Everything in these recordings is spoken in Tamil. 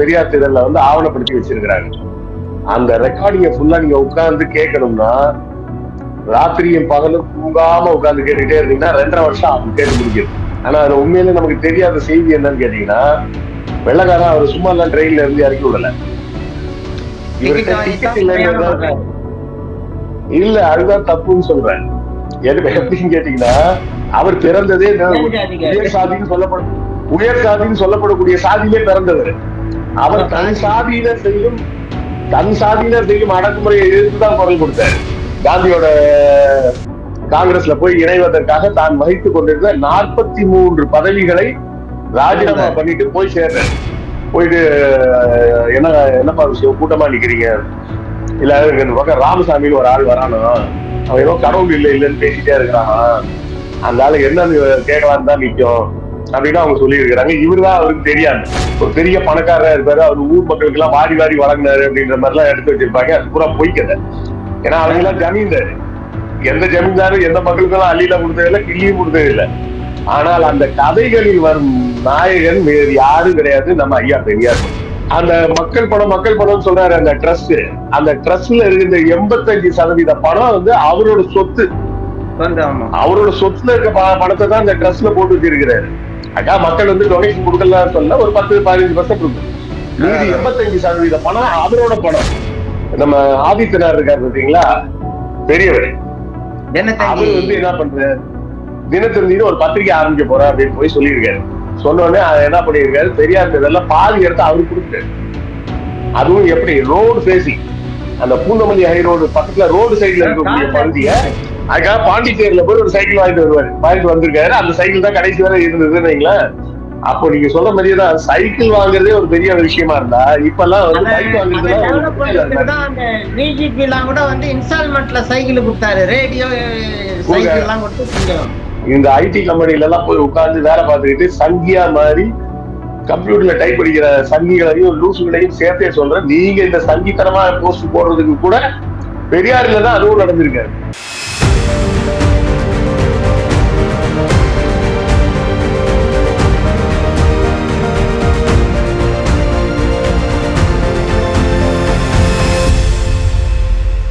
பெரியார் திடல்ல வந்து ஆவணப்படுத்தி வச்சிருக்கிறாங்க அந்த ரெக்கார்டிங்க ஃபுல்லா நீங்க உட்கார்ந்து கேட்கணும்னா ராத்திரியும் பகலும் தூங்காம உட்கார்ந்து கேட்டுட்டே இருந்தீங்கன்னா ரெண்டரை வருஷம் ஆகும் கேட்டு முடிக்கிறது. ஆனா அது உண்மையிலே நமக்கு தெரியாத செய்தி என்னன்னு கேட்டீங்கன்னா வெள்ளக்காரன் அவர் சும்மா எல்லாம் ட்ரெயின்ல இருந்து இறக்கி விடல. இவர்கிட்ட டிக்கெட் இல்ல அதுதான் தப்புன்னு சொல்றேன். எது எப்படின்னு கேட்டீங்கன்னா அவர் பிறந்ததே உயர் சாதின்னு சொல்லப்படும் உயர் சாதின்னு சொல்லப்படக்கூடிய சாதியிலே பிறந்தவர். அவர் தன் சாதியினர் செய்யும் தன் சாதியினர் செய்யும் அடக்குமுறையை எதிர்த்துதான் குரல் கொடுத்தாரு. காந்தியோட காங்கிரஸ்ல போய் இணைவதற்காக தான் வகித்துக் கொண்டிருந்த நாற்பத்தி மூன்று பதவிகளை ராஜினாமா பண்ணிட்டு போய் சேர்றாரு. போயிட்டு என்ன என்னப்பா விஷயம்? கூட்டமா நிக்கிறீங்க. இல்ல பக்கம் ராமசாமின்னு ஒரு ஆள் வரானோ? அவன் ஏதோ கடவுள் இல்லை இல்லைன்னு பேசிட்டே இருக்கிறானா. அந்த ஆளு என்னன்னு கேட்கலான்னு தான் நிக்கும் அப்படின்னு அவங்க சொல்லி இருக்கிறாங்க இவருதான் அவருக்கு தெரியாது. ஒரு பெரிய பணக்காரரா இருப்பாரு. அவர் ஊர் மக்களுக்கு எல்லாம் வாரி வாரி வழங்கினாரு அப்படின்ற மாதிரி எல்லாம் எடுத்து வச்சிருப்பாங்க. அது பூரா பொய்க்கதை ஏன்னா அவங்க எல்லாம் ஜமீன்தாரு. எந்த ஜமீன்தாரும் எந்த மக்களுக்கெல்லாம் அள்ளியில கொடுத்ததில்லை கிள்ளியும் கொடுத்ததில்லை. ஆனால் அந்த கதைகளில் வரும் நாயகன் வேறு யாரும் கிடையாது. நம்ம ஐயா பெரியார். அந்த மக்கள் பணம் மக்கள் பணம் சொல்றாரு அந்த ட்ரஸ்ட். அந்த ட்ரஸ்ட்ல இருக்கிற எண்பத்தஞ்சு சதவீத பணம் வந்து அவரோட சொத்து. அவரோட சொத்துல இருக்க பணத்தை தான் இந்த ட்ரஸ்ட்ல போட்டு வச்சிருக்கிறாரு. அக்கா மக்கள் வந்து டொனேஷன் கொடுக்கலாம் சொல்ல ஒரு பத்து பதினஞ்சு பர்சன்ட் இருக்கும் மீதி எண்பத்தஞ்சு சதவீத பணம் அவரோட பணம். நம்ம ஆதித்தனார் இருக்காரு பாத்தீங்களா பெரியவர். அவர் வந்து என்ன பண்றாரு? தினத்தந்தின்னு ஒரு பத்திரிக்கை ஆரம்பிக்க போறேன் அப்படின்னு போய் சொல்லியிருக்காரு. சொன்ன உடனே அதை என்ன பண்ணியிருக்காரு? பெரியார் இதெல்லாம் பாதி இடத்த அவருக்கு கொடுத்துட்டாரு. அதுவும் எப்படி? ரோடு ஃபேசிங் அந்த பூந்தமல்லி ஹை ரோடு பக்கத்துல ரோடு சைடுல இருக்கக்கூடிய பகுதிய அதுக்காக பாண்டிச்சேரியில போய் ஒரு சைக்கிள் வாங்கிட்டு வருவாரு. வாங்கிட்டு வந்திருக்காரு. அந்த சைக்கிள் தான் கடைசி வரை இருந்ததுன்னு வைங்களேன். அப்போ நீங்க சொல்ல மாதிரியே தான் சைக்கிள் வாங்குறதே ஒரு பெரிய விஷயமா இருந்தா இப்ப எல்லாம் வந்து பைக் எல்லாம் கூட வந்து இன்ஸ்டால்மெண்ட்ல சைக்கிள் கொடுத்தாரு. ரேடியோ சைக்கிள் எல்லாம் கொடுத்து இந்த ஐடி கம்பெனில எல்லாம் போய் உட்கார்ந்து வேலை பார்த்துக்கிட்டு சங்கியா மாதிரி கம்ப்யூட்டர்ல டைப் அடிக்கிற சங்கிகளையும் லூசுகளையும் சேர்த்தே சொல்றேன். நீங்க இந்த சங்கித்தனமா போஸ்ட் போடுறதுக்கு கூட பெரியார்ல தான் அதுவும் நடந்திருக்காரு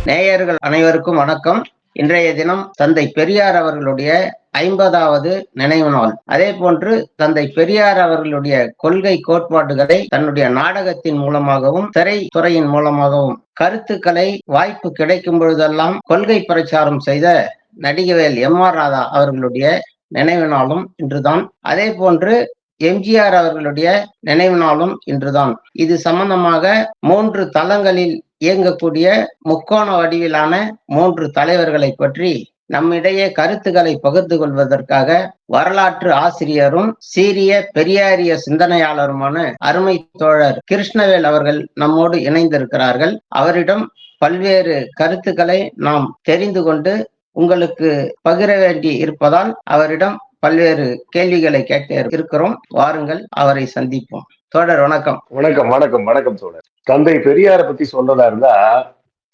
நேயர்கள் அனைவருக்கும் வணக்கம். இன்றைய தினம் தந்தை பெரியார் அவர்களுடைய ஐம்பதாவது நினைவு நாள். அதே போன்று தந்தை பெரியார் அவர்களுடைய கொள்கை கோட்பாடுகளை தன்னுடைய நாடகத்தின் மூலமாகவும் திரைத்துறையின் மூலமாகவும் கருத்துக்களை வாய்ப்பு கிடைக்கும் பொழுதெல்லாம் கொள்கை பிரச்சாரம் செய்த நடிகவேல் எம் ஆர் ராதா அவர்களுடைய நினைவு நாளும் இன்றுதான். அதே போன்று எம்ஜிஆர் அவர்களுடைய நினைவு நாளும் இன்றுதான். இது சம்பந்தமாக மூன்று தளங்களில் இயங்கக்கூடிய முக்கோண வடிவிலான மூன்று தலைவர்களை பற்றி நம்மிடையே கருத்துக்களை பகிர்ந்து கொள்வதற்காக வரலாற்று ஆசிரியரும் சீரிய பெரியாரிய சிந்தனையாளருமான அருமை தோழர் கிருஷ்ணவேல் அவர்கள் நம்மோடு இணைந்திருக்கிறார்கள். அவரிடம் பல்வேறு கருத்துக்களை நாம் தெரிந்து கொண்டு உங்களுக்கு பகிர வேண்டி இருப்பதால் அவரிடம் பல்வேறு கேள்விகளை கேட்க இருக்கிறோம். வாருங்கள் அவரை சந்திப்போம். தோழர் வணக்கம். வணக்கம் வணக்கம் வணக்கம் தோழர். தந்தை பெரியாரை பத்தி சொல்றதா இருந்தா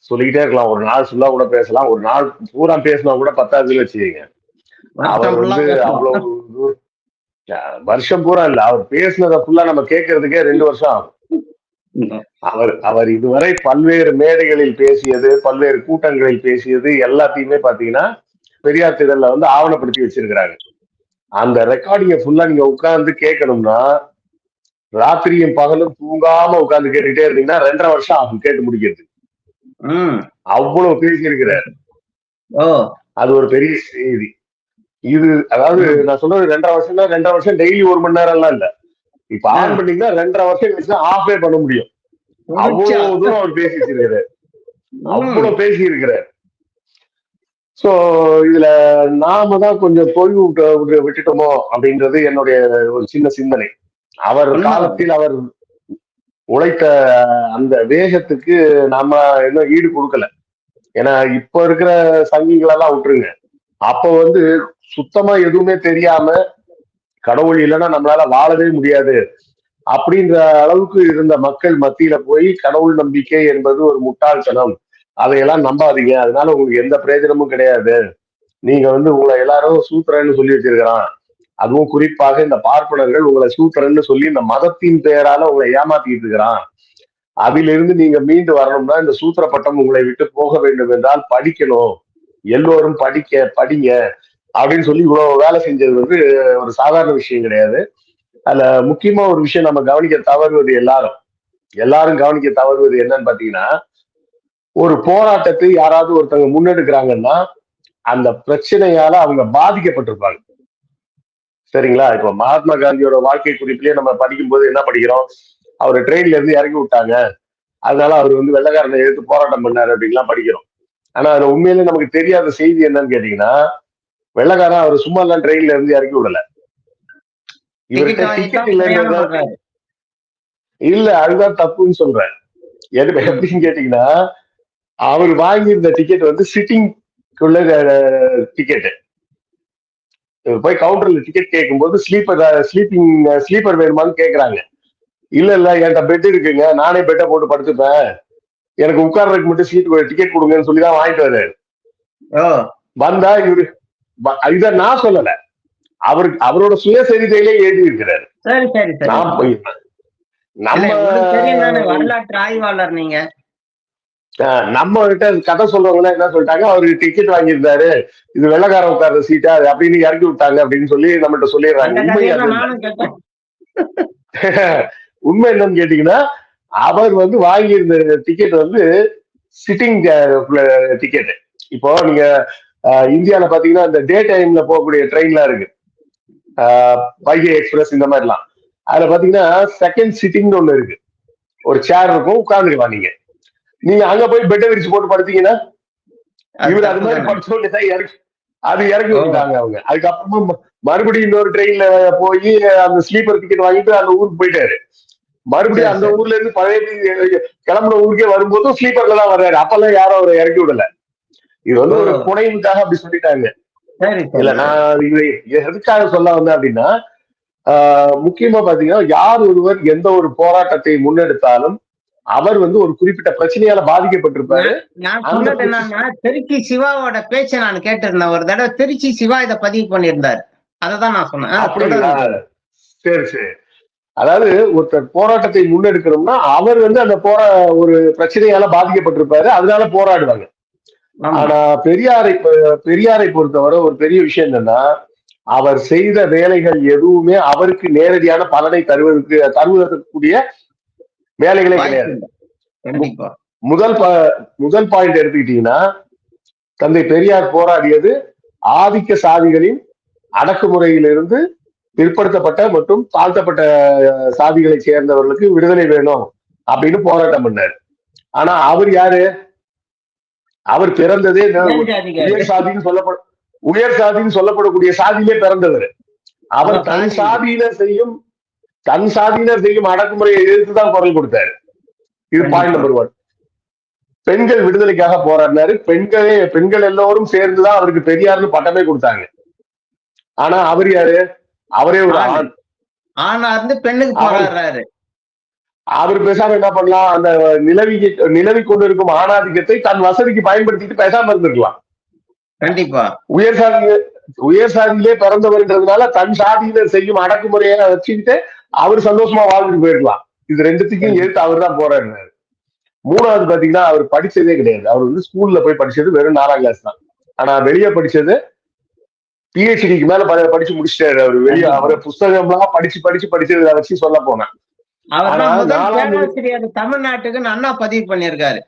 சொல்லிக்கிட்டே இருக்கலாம். ஒரு நாள் ஃபுல்லா கூட பேசலாம். ஒரு நாள் பூரா பேசினா கூட பத்தாவதுல வச்சுக்கீங்க. அவர் வந்து அவ்வளவு வருஷம் பூரா இல்ல. அவர் பேசுனதை ஃபுல்லா நம்ம கேட்கறதுக்கே ரெண்டு வருஷம் ஆகும். அவர் அவர் இதுவரை பல்வேறு மேடைகளில் பேசியது பல்வேறு கூட்டங்களில் பேசியது எல்லாத்தையுமே பாத்தீங்கன்னா பெரியார் திடல்ல வந்து ஆவணப்படுத்தி வச்சிருக்கிறாங்க அந்த ரெக்கார்டிங்க ஃபுல்லா நீங்க உட்கார்ந்து கேட்கணும்னா ராத்திரியும் பகலும் தூங்காம உட்கார்ந்து கேட்டுட்டே இருந்தீங்கன்னா ரெண்டரை வருஷம் ஆகும் கேட்டு முடிக்கிறது. அவ்வளவு பேசியிருக்கிறார். அது ஒரு பெரிய செய்தி. இது அதாவது நான் சொல்றது ரெண்டரை வருஷம்னா ரெண்டரை வருஷம் டெய்லி ஒரு மணி நேரம் எல்லாம் இல்ல. இப்ப ஆன் பண்ணீங்கன்னா ரெண்டரை வருஷம் கழிச்சு ஆஃபே பண்ண முடியும். அவ்வளவு தூரம் அவர் பேசி வச்சிருக்கிறார் அவ்வளவு பேசி இருக்கிறார் சோ இதுல நாம தான் கொஞ்சம் தொய்வு விட்டு- விட்டு- விட்டுட்டோமோ அப்படின்றது என்னுடைய ஒரு சின்ன சிந்தனை. அவர். காலத்தில் அவர் உழைத்த அந்த வேகத்துக்கு நாம இன்னும் ஈடு கொடுக்கல. ஏன்னா இப்ப இருக்கிற சங்கிகள் எல்லாம் விட்டுருங்க. அப்ப வந்து சுத்தமா எதுவுமே தெரியாம கடவுள் இல்லைன்னா நம்மளால வாழவே முடியாது. அப்படின்ற அளவுக்கு இருந்த மக்கள் மத்தியில போய் கடவுள் நம்பிக்கை என்பது ஒரு முட்டாள்தனம். அதையெல்லாம் நம்பாதீங்க. அதனால உங்களுக்கு எந்த பிரயோஜனமும் கிடையாது. நீங்க வந்து உங்களை எல்லாரும் சூத்திரன்னு சொல்லி வச்சிருக்கிறான். அதுவும் குறிப்பாக இந்த பார்ப்பனர்கள் உங்களை சூத்திரன்னு சொல்லி இந்த மதத்தின் பெயரால உங்களை ஏமாத்திட்டு இருக்கிறான். அதிலிருந்து நீங்க மீண்டு வரணும்னா இந்த சூத்திர பட்டம் உங்களை விட்டு போக வேண்டும் என்றால் படிக்கணும். எல்லோரும் படிக்க படிங்க. அப்படின்னு சொல்லி இவ்வளவு வேலை செஞ்சது வந்து ஒரு சாதாரண விஷயம் கிடையாது. அதுல முக்கியமா ஒரு விஷயம் நம்ம கவனிக்க தவறுவது எல்லாரும். எல்லாரும் கவனிக்க தவறுவது என்னன்னு பாத்தீங்கன்னா ஒரு போராட்டத்தை யாராவது ஒருத்தவங்க முன்னெடுக்கிறாங்கன்னா அந்த பிரச்சனையால அவங்க பாதிக்கப்பட்டிருப்பாங்க. சரிங்களா? இப்ப மகாத்மா காந்தியோட வாழ்க்கை குறிப்பிலேயே நம்ம படிக்கும்போது என்ன படிக்கிறோம்? அவர் ட்ரெயின்ல இருந்து இறக்கி விட்டாங்க. அதனால அவர் வந்து வெள்ளக்காரனை எடுத்து போராட்டம் பண்ணாரு அப்படின்லாம் படிக்கிறோம். ஆனா அதுல உண்மையிலே நமக்கு தெரியாத செய்தி என்னன்னு கேட்டீங்கன்னா வெள்ளக்காரன் அவர் சும்மா எல்லாம் ட்ரெயின்ல இருந்து இறக்கி விடல. இவர்கிட்ட டிக்கெட் இல்லைன்னு இல்ல அதுதான் தப்புன்னு சொல்றேன் எது எப்படின்னு கேட்டீங்கன்னா அவர் வாங்கியிருந்த டிக்கெட் வந்து சிட்டிங்குள்ள டிக்கெட் போய் கவுண்டர்ல டிக்கெட் கேட்கும்போது ஸ்லீப்பர் ஸ்லீப்பிங் ஸ்லீப்பர் வேணுமான்னு கேக்குறாங்க இல்ல இல்ல என்கிட்ட பெட் இருக்குங்க. நானே பெட்டை போட்டு படுத்துப்பேன். எனக்கு உட்கார்றதுக்கு மட்டும் சீட் டிக்கெட் கொடுங்கன்னு சொல்லி தான் வாங்கிட்டு வர்றாரு. வந்தா இவரு இத நான் சொல்லல. அவருக்கு அவரோட சுயசரிதையிலே எழுதி இருக்கிறாரு சரி சரி சரி. நான் போய் நம்ம வரலாற்று ஆய்வாளர் நீங்க. நம்ம கிட்ட கதை சொல்றவங்க என்ன சொல்லிட்டாங்க? அவருக்கு டிக்கெட் வாங்கியிருந்தாரு. இது வெள்ளக்காரன் உட்கார்ற சீட்டா அது அப்படின்னு இறக்கி விட்டாங்க அப்படின்னு சொல்லி நம்மகிட்ட சொல்லிடுறாங்க. உண்மை என்னன்னு கேட்டீங்கன்னா அவர் வந்து வாங்கியிருந்த டிக்கெட் வந்து சிட்டிங் டிக்கெட் இப்போ நீங்க இந்தியால பாத்தீங்கன்னா இந்த டே டைம்ல போகக்கூடிய ட்ரெயின்லாம் இருக்கு. வைகை எக்ஸ்பிரஸ் இந்த மாதிரிலாம். அதுல பாத்தீங்கன்னா செகண்ட் சிட்டிங்னு ஒண்ணு இருக்கு. ஒரு சேர் இருக்கும் உட்கார்ந்துக்கலாம் நீங்க. நீங்க அங்க போய் பெட்டை விரிச்சு போட்டு படுத்தீங்கன்னா அது இவர் அது தப்பு மாதிரி தானே. படிச்சு கொண்டு தான் இறக்கி அது இறக்கி. விட்டாங்க அவங்க அதுக்கப்புறமா மறுபடியும் இன்னொரு ட்ரெயின்ல போய் அந்த ஸ்லீப்பர் டிக்கெட் வாங்கிட்டு அந்த ஊருக்கு போயிட்டாரு மறுபடியும் அந்த. ஊர்ல இருந்து பழைய கிளம்புன ஊருக்கே வரும்போதும் ஸ்லீப்பர்ல தான் வர்றாரு அப்பெல்லாம் யாரும் அவரை இறக்கி விடல இது வந்து ஒரு. புனைவுக்காக அப்படி சொல்லிட்டாங்க இல்ல நான் இது எதுக்காக சொல்ல வந்தேன் அப்படின்னா ஆஹ் முக்கியமா பாத்தீங்கன்னா யார் ஒருவர் எந்த ஒரு போராட்டத்தை முன்னெடுத்தாலும் அவர் வந்து ஒரு குறிப்பிட்ட பிரச்சனையால பாதிக்கப்பட்டிருப்பாரு. நான் என்னன்னா திருச்சி சிவாவோட பேச்சை நான் கேட்டிருந்தேன். ஒரு தடவை திருச்சி சிவா இதை பதிவு பண்ணியிருந்தாரு. அததான் நான் சொன்னேன். சரி சரி. அதாவது ஒருத்தர் போராட்டத்தை முன்னெடுக்கணும்னா அவர் வந்து அந்த போரா ஒரு பிரச்சனையால பாதிக்கப்பட்டிருப்பாரு. அதனால போராடுவாங்க. ஆனா பெரியாரை பெரியாரை பொறுத்தவரை ஒரு பெரிய விஷயம் என்னன்னா அவர் செய்த வேலைகள் எதுவுமே அவருக்கு நேரடியான பலனை தருவதற்கு தருவதற்குரிய வேலைகளே கிடையாது. முதல் முதல் பாயிண்ட் எடுத்துக்கிட்டீங்கன்னா தந்தை பெரியார் போராடியது ஆதிக்க சாதிகளின் அடக்குமுறையிலிருந்து பிற்படுத்தப்பட்ட மற்றும் தாழ்த்தப்பட்ட சாதிகளை சேர்ந்தவர்களுக்கு விடுதலை வேணும் அப்படின்னு போராட்டம் பண்ணாரு. ஆனா அவர் யாரு? அவர் பிறந்ததே உயர் சாதின்னு சொல்லப்பட உயர் சாதின்னு சொல்லப்படக்கூடிய சாதியிலே பிறந்தவர். அவர் தன் சாதி. சாதியினர் செய்யும் தன் சாதியினர் செய்யும் அடக்குமுறையை எதிர்த்து தான் குரல் கொடுத்தாரு. இது. பாயிண்ட் நம்பர் ஒன் பெண்கள் விடுதலைக்காக போராடினாரு. பெண்களே பெண்கள் எல்லோரும் சேர்ந்துதான் அவருக்கு பெரியார்னு பட்டமே கொடுத்தாங்க. ஆனா அவர் யாரு? அவரே ஒரு ஆண். ஆனா இருந்து பெண்ணுக்கு போராடுறாரு. அவர் பேசாம என்ன பண்ணலாம்? அந்த நிலவி நிலவி கொண்டிருக்கும் ஆணாதிக்கத்தை தன் வசதிக்கு பயன்படுத்திட்டு பேசாம இருந்திருக்கலாம். கண்டிப்பா. உயர் சாதி உயர் சாதியிலே பிறந்தவர்ன்றதுனால தன் சாதியினர் செய்யும் அடக்குமுறையை வச்சுக்கிட்டு அவர் சந்தோஷமா வாழ்ந்துட்டு போயிருக்கலாம். இது ரெண்டுத்துக்கும் எடுத்து அவர் தான் போராடினாரு மூணாவது பாத்தீங்கன்னா அவர் படிச்சதே கிடையாது. அவர் வந்து ஸ்கூல்ல போய் படிச்சது வெறும் நாலாம் கிளாஸ் தான். ஆனா வெளியே படிச்சது பிஹெச்டிக்கு மேல படிச்சு முடிச்சிட்டாரு அவர். வெளியே அவரை புஸ்தகம்லாம் படிச்சு படிச்சு படிச்சதை வச்சு சொல்ல போனேன். தமிழ்நாட்டுக்கு அண்ணா பதிவு பண்ணியிருக்காரு.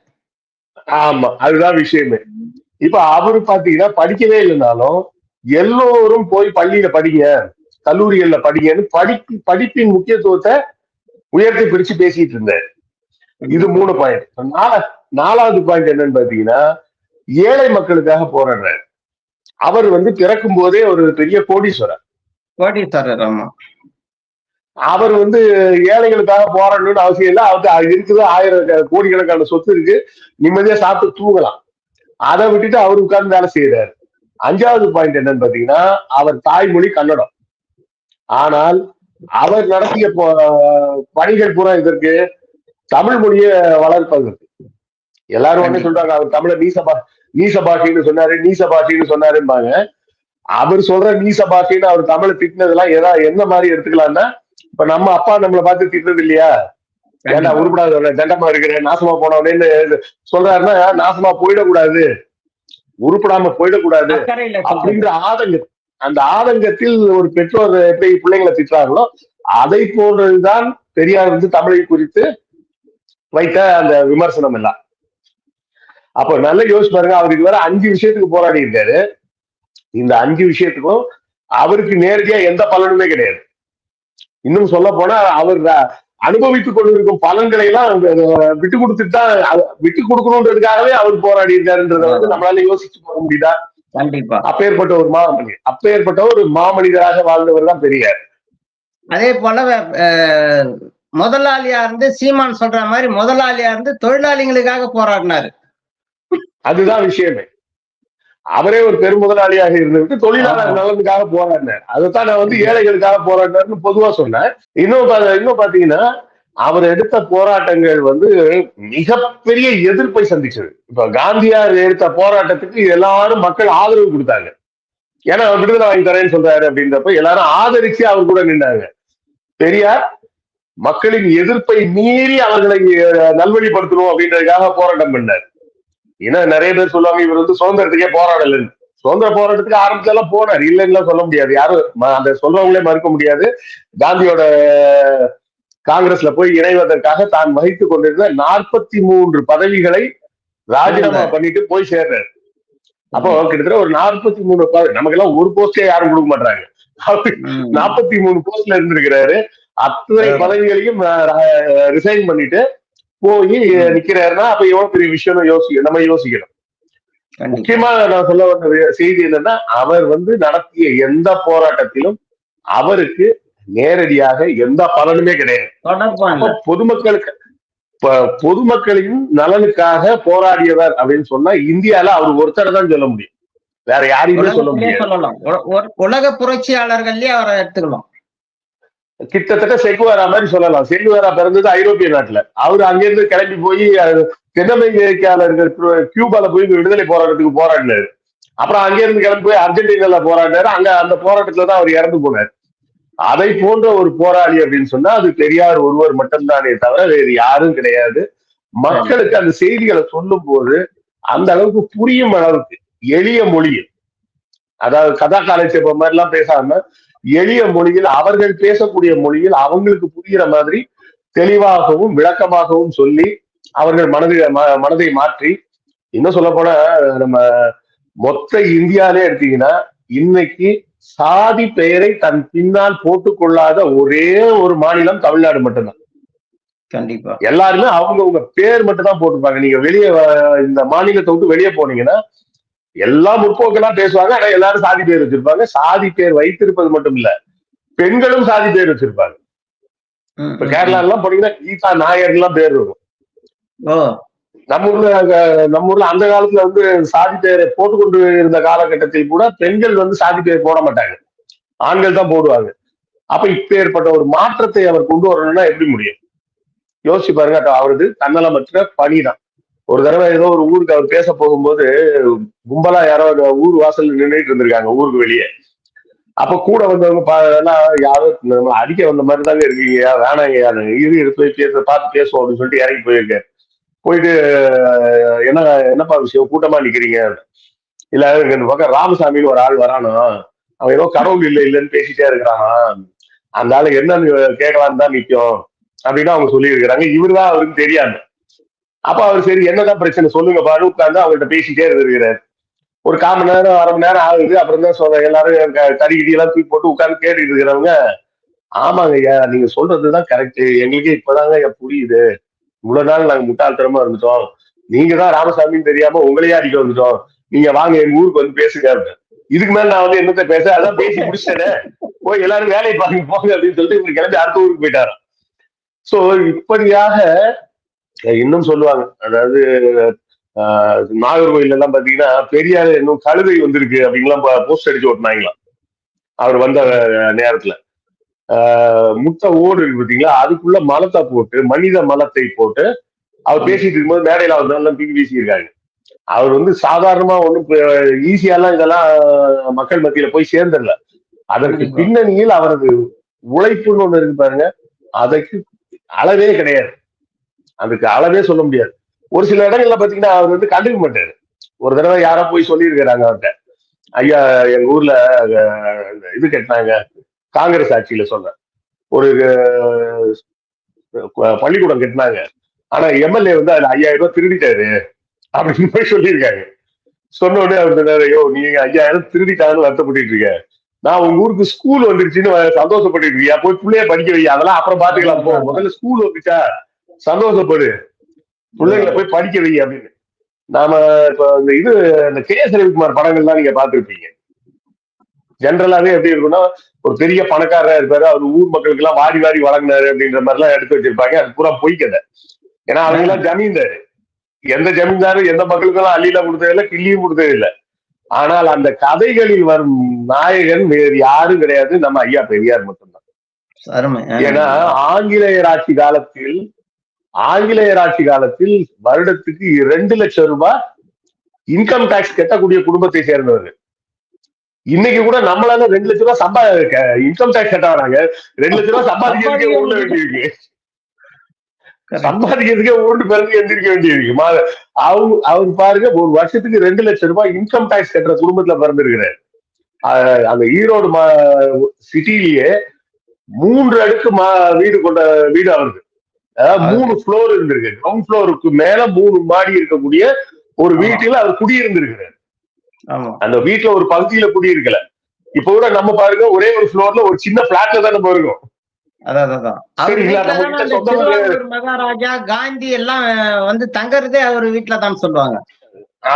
ஆமா அதுதான் விஷயமே. இப்ப அவரு பாத்தீங்கன்னா படிக்கவே இல்லைனாலும் எல்லோரும் போய் பள்ளியில படிங்க. கல்லூரிகள்ல படிங்கன்னு படிப்பு படிப்பின் முக்கியத்துவத்தை உயர்த்தி பிரிச்சு பேசிட்டு இருந்தாரு இது மூணு பாயிண்ட் நாலாவது பாயிண்ட் என்னன்னு பாத்தீங்கன்னா ஏழை மக்களுக்காக போராடுறாரு. அவர் வந்து பிறக்கும் போதே ஒரு பெரிய கோடீஸ்வரர். கோடீஸ்வரர் ஆமா. அவர் வந்து ஏழைகளுக்காக போராடணும்னு அவசியம் இல்லை. அது இருக்குது. ஆயிரம் கோடிக்கணக்கான சொத்து இருக்கு. நிம்மதியா சாப்பிட்டு தூங்கலாம். அதை விட்டுட்டு அவர் உட்கார்ந்து வேலை செய்யறாரு அஞ்சாவது பாயிண்ட் என்னன்னு பாத்தீங்கன்னா அவர் தாய்மொழி கன்னடம். ஆனால் அவர் நடத்திய பணிகள் பூரா இதற்கு தமிழ் மொழியை வளர்ப்பதற்கு எல்லாரும் வந்து சொல்றாங்க அவர் தமிழ நீச நீச பாஷைன்னு சொன்னாரு நீச பாஷைன்னு சொன்னாரும்பாங்க. அவர் சொல்ற நீச பாஷைன்னு அவர் தமிழை திட்டினதெல்லாம் ஏதா என்ன மாதிரி எடுத்துக்கலாம்னா இப்ப நம்ம அப்பா நம்மளை பார்த்து திட்டுறது இல்லையா ஏன்டா உருப்படாத தண்டமா இருக்கிற நாசமா போனவனேன்னு சொல்றாருன்னா நாசமா போயிடக்கூடாது. உருப்படாம போயிடக்கூடாது. அப்படின்ற ஆதங்கம். அந்த ஆதங்கத்தில் ஒரு பெற்றோர் எப்படி பிள்ளைங்களை திட்டுறாங்களோ அதை போன்றதுதான் பெரியார் வந்து தமிழை குறித்து வைத்த அந்த விமர்சனம் எல்லாம். அப்ப நல்லா யோசிச்சு பாருங்க அவர் இதுவரை அஞ்சு விஷயத்துக்கு போராடி இருக்காரு இந்த அஞ்சு விஷயத்துக்கும் அவருக்கு நேரடியா எந்த பலனுமே கிடையாது. இன்னும் சொல்ல போனா அவர் அனுபவித்துக் கொண்டிருக்கும் பலன்களை எல்லாம் விட்டு கொடுத்துட்டு தான் விட்டு கொடுக்கணுன்றதுக்காகவே அவர் போராடி இருக்காருன்றத வந்து நம்மளால யோசிச்சு போக முடியுதா? கண்டிப்பா. அப்பேற்பட்ட ஒரு மாமனிதர் அப்பேற்பட்ட ஒரு மாமனிதராக வாழ்ந்தவர் தான் பெரியார். அதே போல முதலாளியா இருந்து சீமான் சொல்ற மாதிரி முதலாளியா இருந்து தொழிலாளிகளுக்காக போராடினாரு. அதுதான் விஷயமே. அவரே ஒரு பெருமுதலாளியாக இருந்துட்டு தொழிலாளர். நலனுக்காக போராடினார். அதைத்தான் நான் வந்து ஏழைகளுக்காக போராடினார்னு பொதுவா சொன்னேன். இன்னும் இன்னும் பாத்தீங்கன்னா அவர் எடுத்த போராட்டங்கள் வந்து மிகப்பெரிய எதிர்ப்பை சந்திச்சது. இப்ப காந்தியார் எடுத்த போராட்டத்துக்கு எல்லாரும் மக்கள் ஆதரவு கொடுத்தாங்க. ஏன்னா அவர் விடுதலை வாங்கி தரேன்னு சொல்றாரு அப்படின்றப்ப எல்லாரும் ஆதரிச்சு அவர் கூட நின்றாங்க பெரியார் மக்களின் எதிர்ப்பை மீறி அவர்களை நல்வழிப்படுத்தணும் அப்படின்றதுக்காக போராட்டம் பண்ணார். ஏன்னா நிறைய பேர் சொல்லுவாங்க இவர் வந்து சுதந்திரத்துக்கே போராடலன்னு சுதந்திர போராட்டத்துக்கு ஆரம்பத்துல போனார். இல்லைன்னு சொல்ல முடியாது. யாரும் அந்த சொல்றவங்களே மறுக்க முடியாது. காந்தியோட காங்கிரஸ்ல போய் இணைவதற்காக தான் வகித்துக் கொண்டிருந்த நாற்பத்தி மூன்று பதவிகளை ராஜினாமா பண்ணிட்டு போய் சேர்றாரு. அப்போ கிட்டத்தட்ட ஒரு நாற்பத்தி மூணு பதவி நமக்கெல்லாம் ஒரு போஸ்டே யாரும் கொடுக்க மாட்டாங்க. நாற்பத்தி மூணு போஸ்ட்ல இருந்திருக்கிறாரு. அத்தனை. பதவிகளையும் ரிசைன் பண்ணிட்டு போய் நிக்கிறாருன்னா அப்ப எவ்வளவு பெரிய விஷயம் யோசிக்க நம்ம யோசிக்கணும். முக்கியமா நான் சொல்ல வந்த செய்தி என்னன்னா அவர் வந்து நடத்திய எந்த போராட்டத்திலும் அவருக்கு நேரடியாக எந்த பலனுமே கிடையாது. பொதுமக்களுக்கு பொதுமக்களின் நலனுக்காக போராடியவர் அப்படின்னு சொன்னா இந்தியால அவர் ஒருத்தர் தான் சொல்ல முடியும். வேற யாரையுமே சொல்ல ஒரு- உலக புரட்சியாளர்கள்லயே அவரை எடுத்துக்கலாம். கிட்டத்தட்ட செக்குவாரா மாதிரி சொல்லலாம். செக்குவாரா பிறந்தது ஐரோப்பிய நாட்டுல. அவர் அங்கிருந்து கிளம்பி போய் அஹ், தென் அமெரிக்கால இருக்கிற கியூ- கியூபால போய் விடுதலை போராட்டத்துக்கு போராடினாரு. அப்புறம் அங்கிருந்து கிளம்பி போய் அர்ஜென்டினால போராடினாரு. அங்க அந்த போராட்டத்துல தான் அவர் இறந்து போனார். அதை போன்ற ஒரு போராளி அப்படின்னு சொன்னா அது பெரியார் ஒருவர் மட்டும்தானே தவிர வேறு யாரும் கிடையாது. மக்களுக்கு அந்த செய்திகளை சொல்லும் போது அந்த அளவுக்கு புரியும் அளவுக்கு எளிய மொழியில் அதாவது கதா காலட்சேபம் மாதிரி எல்லாம் பேசாம எளிய மொழியில் அவர்கள் பேசக்கூடிய மொழியில் அவங்களுக்கு புரிகிற மாதிரி தெளிவாகவும் விளக்கமாகவும் சொல்லி அவர்கள் மனதை ம- மனதை மாற்றி இன்னும் சொல்ல போனா நம்ம மொத்த இந்தியாலே எடுத்தீங்கன்னா இன்னைக்கு சாதி பெயரை தன் பின்னால் போட்டுக்கொள்ளாத ஒரே ஒரு மாநிலம் தமிழ்நாடு மட்டும்தான். கண்டிப்பா. எல்லாருமே அவங்கவுங்க பேர் மட்டும் தான் போட்டிருப்பாங்க. நீங்க வெளியே இந்த மாநிலத்தை விட்டு வெளியே போனீங்கன்னா எல்லா முற்போக்கெல்லாம் பேசுவாங்க. ஆனா எல்லாரும் சாதி பேர் வச்சிருப்பாங்க. சாதி பேர் வைத்திருப்பது மட்டும் இல்ல பெண்களும் சாதி பேர் வச்சிருப்பாங்க. இப்ப கேரளா எல்லாம் போனீங்கன்னா கீதா நாயர் எல்லாம் பேர் இருக்கும். நம்ம ஊர்ல அங்க- நம்ம ஊர்ல அந்த காலத்துல வந்து சாதி பேரை போட்டுக்கொண்டு இருந்த காலகட்டத்தில் கூட பெண்கள் வந்து சாதி பேர் போட மாட்டாங்க. ஆண்கள் தான் போடுவாங்க. அப்ப இப்ப ஏற்பட்ட ஒரு மாற்றத்தை அவர் கொண்டு வரணும்னா எப்படி முடியும்? யோசிச்சு பாருங்க அவரது தன்னலமற்ற பணிதான். ஒரு தடவை ஏதோ ஒரு ஊருக்கு அவர் பேச போகும்போது கும்பலா யாரோ ஊர் வாசல் நின்றுட்டு இருந்திருக்காங்க ஊருக்கு வெளியே. அப்ப கூட வந்தவங்க யாரோ நம்ம அடிக்க வந்த மாதிரி தாங்க இருக்கீங்க வேணாங்க யாரு இரு இரு போய் பேச பார்த்து பேசுவோம் அப்படின்னு சொல்லிட்டு இறங்கி போயிருக்காரு. போயிட்டு என்ன என்னப்பா விஷயம்? கூட்டமா நிக்கிறீங்க. இல்ல இந்த பக்கம் ராமசாமின்னு ஒரு ஆள் வரானோ. அவன் ஏதோ கடவுள் இல்லை இல்லைன்னு பேசிட்டே இருக்கிறானா அந்த ஆளு என்னன்னு கேட்கலான்னு தான் நிக்கும் அப்படின்னு அவங்க சொல்லியிருக்கிறாங்க. இவருதான் அவருக்கு தெரியாது. அப்ப அவர் சரி என்னதான் பிரச்சனை? சொல்லுங்க பாரு உட்கார்ந்து அவங்கள்ட்ட பேசிட்டே இருந்திருக்கிறாரு. ஒரு கால் மணி நேரம் அரை மணி நேரம் ஆகுது. அப்புறம் தான் சொல்ற எல்லாரும் க- கறி கிடி எல்லாம் தூக்கி போட்டு உட்காந்து கேட்டுட்டு இருக்கிறவங்க ஆமாங்க ஐயா நீங்க சொல்றதுதான் கரெக்ட் எங்களுக்கே இப்பதாங்க ஐயா புரியுது. இவ்வளவு நாள் நாங்க முட்டாள்தனமா இருந்துட்டோம். நீங்க தான் ராமசாமின்னு தெரியாம உங்களையே அடிக்க வந்துட்டோம்? நீங்க வாங்க எங்க ஊருக்கு வந்து பேசுங்க அப்படின்னு. இதுக்கு மேல நான் வந்து என்னத்த பேச அதான் பேசி முடிச்சிட்டேன். போய் எல்லாரும் வேலையை பாருங்க போங்க அப்படின்னு சொல்லிட்டு இவர் கிளம்பி அடுத்த ஊருக்கு போயிட்டாராம் சோ இப்படியாக இன்னும் சொல்லுவாங்க. அதாவது ஆஹ், நாகர்கோயில் எல்லாம் பாத்தீங்கன்னா பெரியார் இன்னும் கழுதை வந்திருக்கு அப்படின்லாம் போஸ்ட் அடிச்சு ஓட்டினாங்களாம் அவர் வந்த நேரத்துல. முட்டை ஓடு இருக்கு பாத்தீங்களா அதுக்குள்ள மலத்தை போட்டு மனித மலத்தை போட்டு அவர் பேசிட்டு இருக்கும்போது மேடையில அவர் நல்லா தூக்கி வீசியிருக்காங்க அவர் வந்து சாதாரணமா ஒண்ணும் ஈஸியாலாம் இதெல்லாம் மக்கள் மத்தியில போய் சேர்ந்துடல. அதற்கு. பின்னணியில் அவரது உழைப்புன்னு ஒண்ணு இருக்கு பாருங்க. அதற்கு அளவே கிடையாது. அதுக்கு அளவே சொல்ல முடியாது. ஒரு சில இடங்கள்ல பாத்தீங்கன்னா அவர் வந்து கண்டுக்க மாட்டாரு. ஒரு தடவை யாரோ போய் சொல்லியிருக்கிறாங்க அவர்கிட்ட. ஐயா எங்க ஊர்ல இது கட்டினாங்க. காங்கிரஸ் ஆட்சியில சொன்னேன் ஒரு பள்ளிக்கூடம் கட்டினாங்க. ஆனா எம்எல்ஏ வந்து அதுல ஐயாயிரம் ரூபாய் திருடிட்டாரு. அப்படின்னு போய் சொல்லியிருக்காங்க. சொன்ன உடனே அவர் சொன்னாரு ஐயோ நீங்க ஐயாயிரம் திருடிட்டாங்கன்னு வருத்தப்பட்டு இருக்க. நான் உங்க ஊருக்கு ஸ்கூல் வந்துருச்சுன்னு சந்தோஷப்பட்டு இருக்கியா? போய் பிள்ளைய படிக்க வை. அதெல்லாம் அப்புறம் பாத்துக்கலாம். போ. முதல்ல ஸ்கூல் வந்துச்சா? சந்தோஷப்படு. பிள்ளைங்களை போய் படிக்க வை. அப்படின்னு. நாம இப்ப இந்த இது இந்த கே எஸ் ரவிக்குமார் படங்கள்லாம் நீங்க பார்த்திருப்பீங்க. ஜென்ரலாவே எப்படி இருக்கும்னா ஒரு பெரிய பணக்காரரா இருப்பாரு. அவர் ஊர் மக்களுக்கு எல்லாம் வாரி வாரி வழங்கினாரு அப்படின்ற மாதிரி எல்லாம் எடுத்து வச்சிருப்பாங்க. அது பூரா பொய் கதை. ஏன்னா அவங்க எல்லாம் ஜமீன்தாரு. எந்த ஜமீன்தாரும் எந்த மக்களுக்கெல்லாம் அள்ளிலாம் கொடுத்ததில்ல கிள்ளியும் கொடுத்ததில்ல. ஆனால் அந்த கதைகளில் வரும் நாயகன் வேறு யாரும் கிடையாது. நம்ம ஐயா பெரியார் மட்டும்தான். ஏன்னா ஆங்கிலேயர் ஆட்சி காலத்தில் ஆங்கிலேயர் ஆட்சி காலத்தில் வருடத்துக்கு ரெண்டு லட்சம் ரூபாய் இன்கம் டாக்ஸ் கட்டக்கூடிய குடும்பத்தை சேர்ந்தவர் இன்னைக்கு கூட நம்மளால ரெண்டு லட்சம் ரூபாய் சம்பா இன்கம் டாக்ஸ் கட்ட வராங்க ரெண்டு லட்சம் ரூபாய் சம்பாதிக்கிறதுக்கே உருள வேண்டியிருக்கு. சம்பாதிக்கிறதுக்கே உருண்டு பிறகு எந்திரிக்க வேண்டியிருக்கு. மா- அவங்க அவர் பாருங்க ஒரு வருஷத்துக்கு ரெண்டு லட்சம் ரூபாய் இன்கம் டாக்ஸ் கட்டுற குடும்பத்துல பிறந்திருக்கிறார். அந்த ஈரோடு சிட்டிலேயே மூன்று அடுக்கு மா வீடு கொண்ட வீடு அவருக்கு. அதாவது மூணு ஃப்ளோர் இருந்திருக்கு. கிரவுண்ட் ஃப்ளோருக்கு மேல மூணு மாடி இருக்கக்கூடிய ஒரு வீட்டில் அவர் குடியிருந்திருக்கிறார். அந்த வீட்டுல ஒரு பகுதியில குடியிருக்கல இப்ப கூட நம்ம பாருங்க ஒரே ஒரு ஃப்ளோர்ல ஒரு சின்ன பிளாட்ல தான் நம்ம இருக்கோம். மகாராஜா காந்தி எல்லாம் வந்து தங்கறதே அவர் வீட்டுல தான் சொல்லுவாங்க.